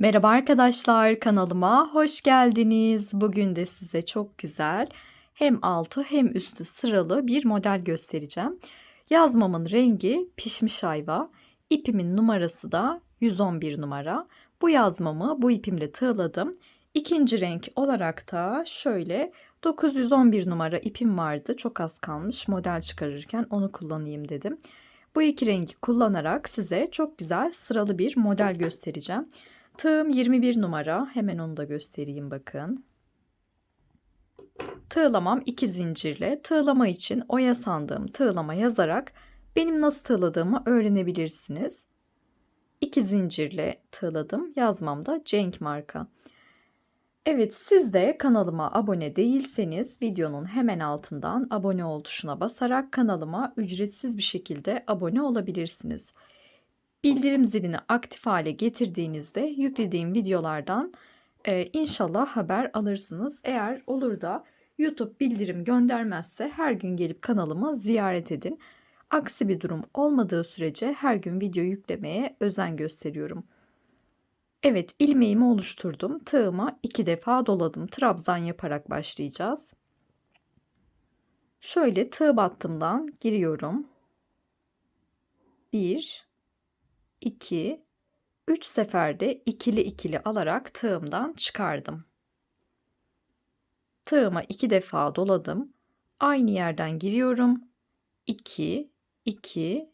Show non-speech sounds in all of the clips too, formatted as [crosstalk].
Merhaba arkadaşlar kanalıma hoş geldiniz. Bugün de size çok güzel hem altı hem üstü sıralı bir model göstereceğim. Yazmamın rengi pişmiş ayva. İpimin numarası da 111 numara. Bu yazmamı bu ipimle tığladım. İkinci renk olarak da şöyle 911 numara ipim vardı. Çok az kalmış model çıkarırken onu kullanayım dedim. Bu iki rengi kullanarak size çok güzel sıralı bir model göstereceğim. Tığım 21 numara. Hemen onu da göstereyim bakın. Tığlamam 2 zincirle. Tığlama için oya sandığım tığlama yazarak benim nasıl tığladığımı öğrenebilirsiniz. 2 zincirle tığladım. Yazmamda Cenk marka. Evet siz de kanalıma abone değilseniz videonun hemen altından abone ol tuşuna basarak kanalıma ücretsiz bir şekilde abone olabilirsiniz. Bildirim zilini aktif hale getirdiğinizde yüklediğim videolardan e, inşallah haber alırsınız. Eğer olur da YouTube bildirim göndermezse her gün gelip kanalımı ziyaret edin. Aksi bir durum olmadığı sürece her gün video yüklemeye özen gösteriyorum. Evet ilmeğimi oluşturdum. Tığıma iki defa doladım. Trabzan yaparak başlayacağız. Şöyle tığ battımdan giriyorum. 1 2 3 seferde ikili ikili alarak tığımdan çıkardım. Tığıma iki defa doladım. Aynı yerden giriyorum. 2 2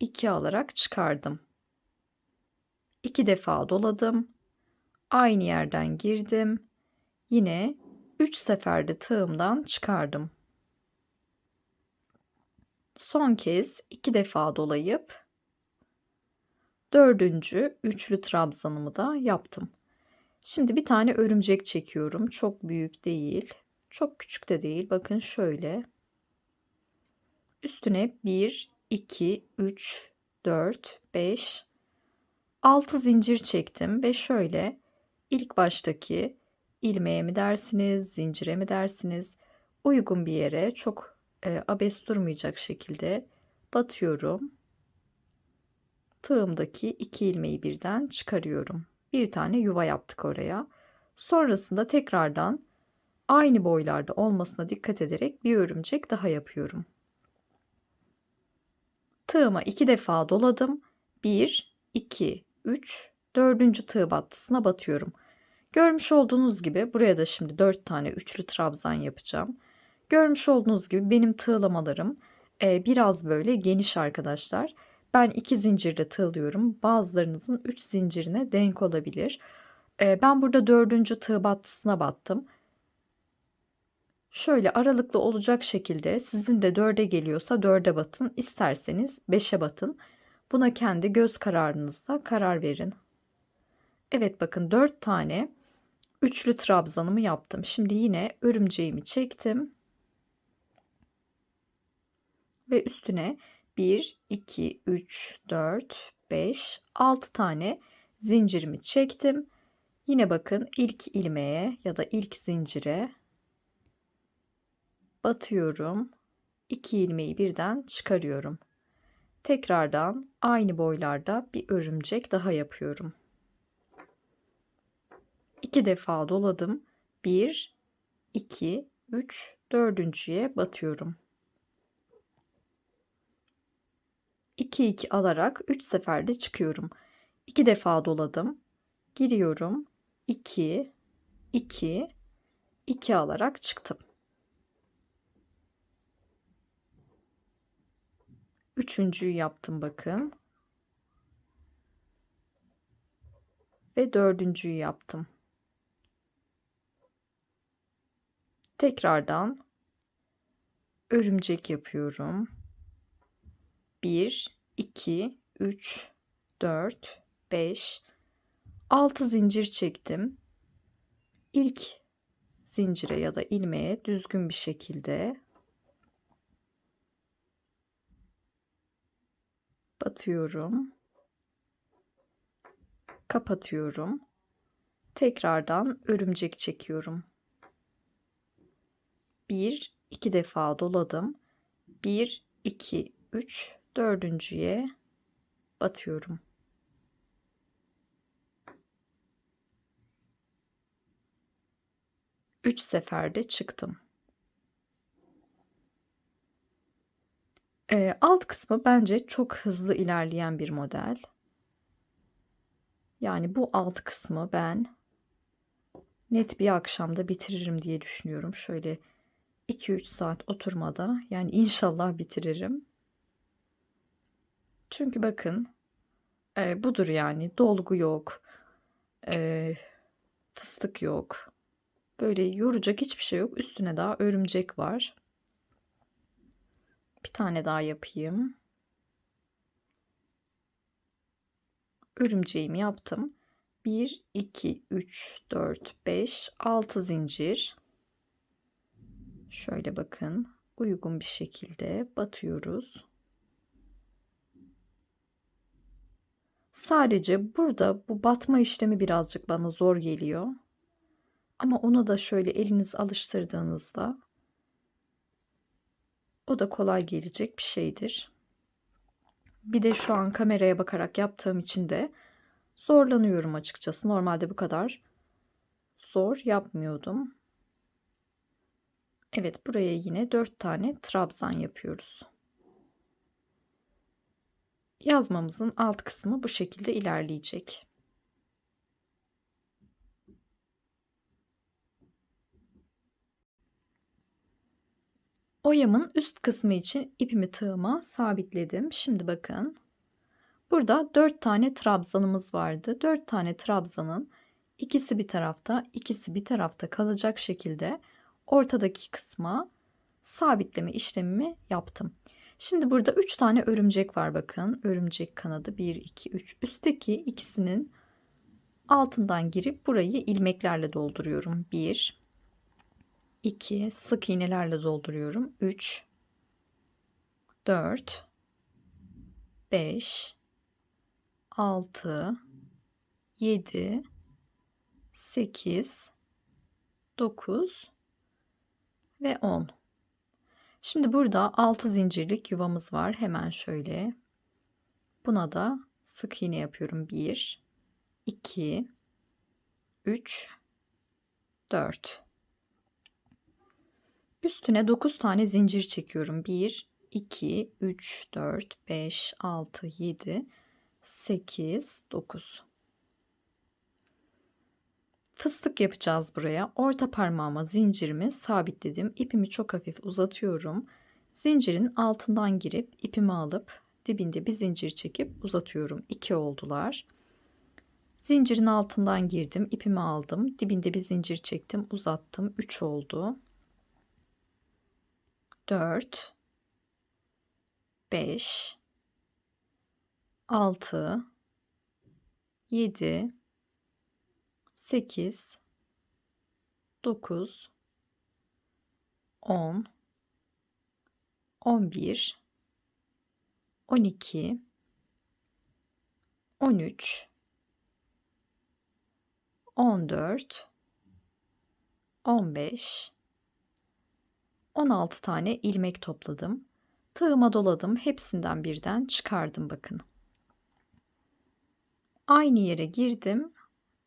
2 alarak çıkardım. 2 defa doladım. Aynı yerden girdim. Yine 3 seferde tığımdan çıkardım. Son kez 2 defa dolayıp dördüncü üçlü trabzanımı da yaptım. Şimdi bir tane örümcek çekiyorum. Çok büyük değil. Çok küçük de değil. Bakın şöyle. Üstüne 1, 2, 3, 4, 5, 6 zincir çektim ve şöyle ilk baştaki ilmeğe mi dersiniz, zincire mi dersiniz uygun bir yere çok e, abes durmayacak şekilde batıyorum. Tığımdaki iki ilmeği birden çıkarıyorum. Bir tane yuva yaptık oraya. Sonrasında tekrardan aynı boylarda olmasına dikkat ederek bir örümcek daha yapıyorum. Tığıma iki defa doladım. 1, 2, 3, 4. tığ battısına batıyorum. Görmüş olduğunuz gibi buraya da şimdi 4 tane üçlü trabzan yapacağım. Görmüş olduğunuz gibi benim tığlamalarım e, biraz böyle geniş arkadaşlar. Ben 2 zincirle tığlıyorum. Bazılarınızın 3 zincirine denk olabilir. E, ben burada 4. tığ battısına battım. Şöyle aralıklı olacak şekilde sizin de 4'e geliyorsa 4'e batın. İsterseniz 5'e batın. Buna kendi göz kararınızla karar verin. Evet bakın 4 tane üçlü trabzanımı yaptım. Şimdi yine örümceğimi çektim. Ve üstüne 1, 2, 3, 4, 5, 6 tane zincirimi çektim. Yine bakın ilk ilmeğe ya da ilk zincire batıyorum. 2 ilmeği birden çıkarıyorum. Tekrardan aynı boylarda bir örümcek daha yapıyorum. İki defa doladım. 1, 2, 3, dördüncüye batıyorum. 2 2 alarak 3 seferde çıkıyorum. 2 defa doladım. Giriyorum. 2 2 2 alarak çıktım. Üçüncüyü yaptım bakın. Ve dördüncüyü yaptım. Tekrardan örümcek yapıyorum. 1, 2, 3, 4, 5, 6 zincir çektim. İlk zincire ya da ilmeğe düzgün bir şekilde batıyorum. Kapatıyorum. Tekrardan örümcek çekiyorum. 1 2 defa doladım. 1 2 3 dördüncüye batıyorum. Üç seferde çıktım. Ee, alt kısmı bence çok hızlı ilerleyen bir model. Yani bu alt kısmı ben net bir akşamda bitiririm diye düşünüyorum. Şöyle 2-3 saat oturmada yani inşallah bitiririm. Çünkü bakın eee, budur yani dolgu yok, eee, fıstık yok. Böyle yoracak hiçbir şey yok. Üstüne daha örümcek var. Bir tane daha yapayım. Örümceğimi yaptım. 1, 2, 3, 4, 5, 6 zincir. Şöyle bakın. Uygun bir şekilde batıyoruz. Sadece burada bu batma işlemi birazcık bana zor geliyor. Ama onu da şöyle eliniz alıştırdığınızda o da kolay gelecek bir şeydir. Bir de şu an kameraya bakarak yaptığım için de zorlanıyorum açıkçası. Normalde bu kadar zor yapmıyordum. Evet buraya yine 4 tane trabzan yapıyoruz. Yazmamızın alt kısmı bu şekilde ilerleyecek. Oyamın üst kısmı için ipimi tığıma sabitledim. Şimdi bakın. Burada 4 tane trabzanımız vardı. 4 tane trabzanın ikisi bir tarafta, ikisi bir tarafta kalacak şekilde ortadaki kısma sabitleme işlemimi yaptım. Şimdi burada 3 tane örümcek var bakın. Örümcek kanadı 1 2 3. Üstteki ikisinin altından girip burayı ilmeklerle dolduruyorum. 1 2 sık iğnelerle dolduruyorum. 3 4 5 6 7 8 9 ve 10. Şimdi burada 6 zincirlik yuvamız var. Hemen şöyle. Buna da sık iğne yapıyorum. 1 2 3 4 Üstüne 9 tane zincir çekiyorum. 1 2 3 4 5 6 7 8 9 Fıstık yapacağız buraya. Orta parmağıma zincirimi sabitledim. İpimi çok hafif uzatıyorum. Zincirin altından girip ipimi alıp dibinde bir zincir çekip uzatıyorum. 2 oldular. Zincirin altından girdim, ipimi aldım. Dibinde bir zincir çektim, uzattım. 3 oldu. 4 5 6 7 8 9 10 11 12 13 14 15 16 tane ilmek topladım. Tığıma doladım. Hepsinden birden çıkardım bakın. Aynı yere girdim.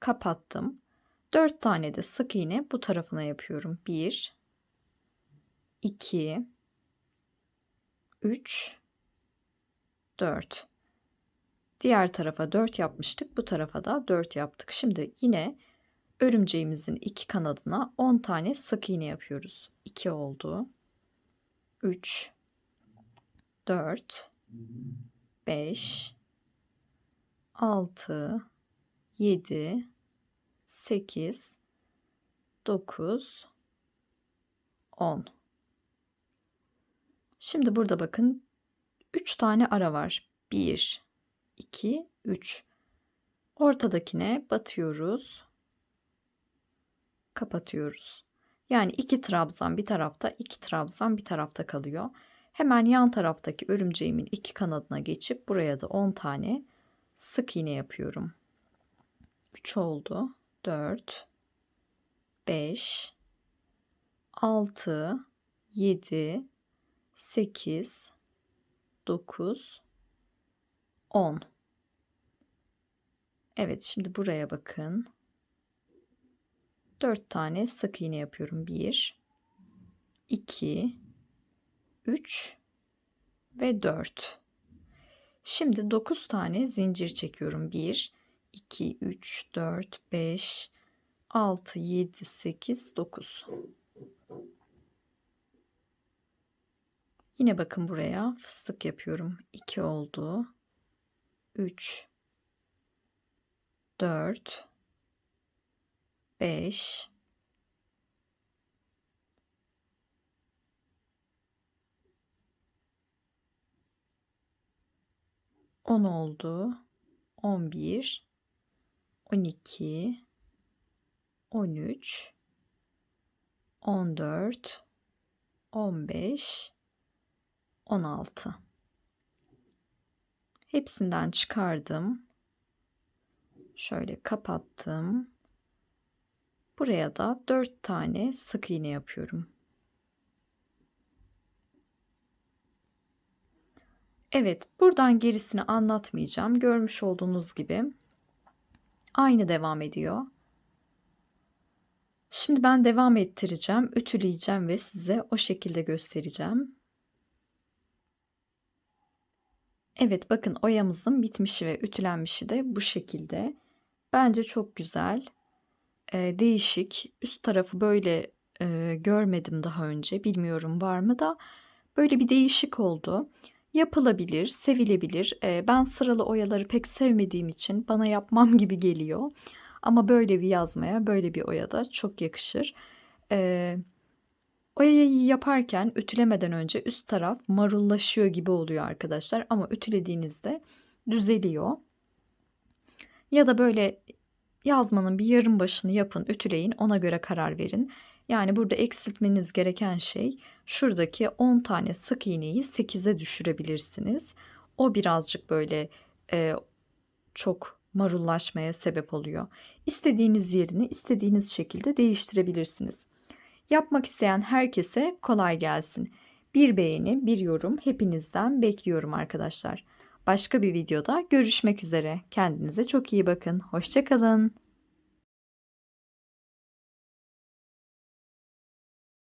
Kapattım. 4 tane de sık iğne bu tarafına yapıyorum. 1 2 3 4 Diğer tarafa 4 yapmıştık. Bu tarafa da 4 yaptık. Şimdi yine örümceğimizin iki kanadına 10 tane sık iğne yapıyoruz. 2 oldu. 3 4 5 6 7 8 9 10 Şimdi burada bakın 3 tane ara var. 1 2 3 Ortadakine batıyoruz kapatıyoruz. Yani iki trabzan bir tarafta, iki trabzan bir tarafta kalıyor. Hemen yan taraftaki örümceğimin iki kanadına geçip buraya da 10 tane sık iğne yapıyorum. 3 oldu. 4 5 6 7 8 9 10 Evet şimdi buraya bakın. 4 tane sık iğne yapıyorum. 1 2 3 ve 4. Şimdi 9 tane zincir çekiyorum. 1 2 3 4 5 6 7 8 9. Yine bakın buraya fıstık yapıyorum. 2 oldu. 3 4 5 10 oldu. 11 12 13 14 15 16 Hepsinden çıkardım. Şöyle kapattım. Buraya da 4 tane sık iğne yapıyorum. Evet, buradan gerisini anlatmayacağım. Görmüş olduğunuz gibi aynı devam ediyor. Şimdi ben devam ettireceğim, ütüleyeceğim ve size o şekilde göstereceğim. Evet bakın oyamızın bitmişi ve ütülenmişi de bu şekilde. Bence çok güzel. Ee, değişik. Üst tarafı böyle e, görmedim daha önce. Bilmiyorum var mı da. Böyle bir değişik oldu. Yapılabilir, sevilebilir. Ben sıralı oyaları pek sevmediğim için bana yapmam [laughs] gibi geliyor. Ama böyle bir yazmaya, böyle bir oya da çok yakışır. Ee, oyayı yaparken ütülemeden önce üst taraf marullaşıyor gibi oluyor arkadaşlar. Ama ütülediğinizde düzeliyor. Ya da böyle yazmanın bir yarım başını yapın, ütüleyin, ona göre karar verin. Yani burada eksiltmeniz gereken şey şuradaki 10 tane sık iğneyi 8'e düşürebilirsiniz. O birazcık böyle e, çok marullaşmaya sebep oluyor. İstediğiniz yerini istediğiniz şekilde değiştirebilirsiniz. Yapmak isteyen herkese kolay gelsin. Bir beğeni, bir yorum hepinizden bekliyorum arkadaşlar. Başka bir videoda görüşmek üzere. Kendinize çok iyi bakın. Hoşçakalın.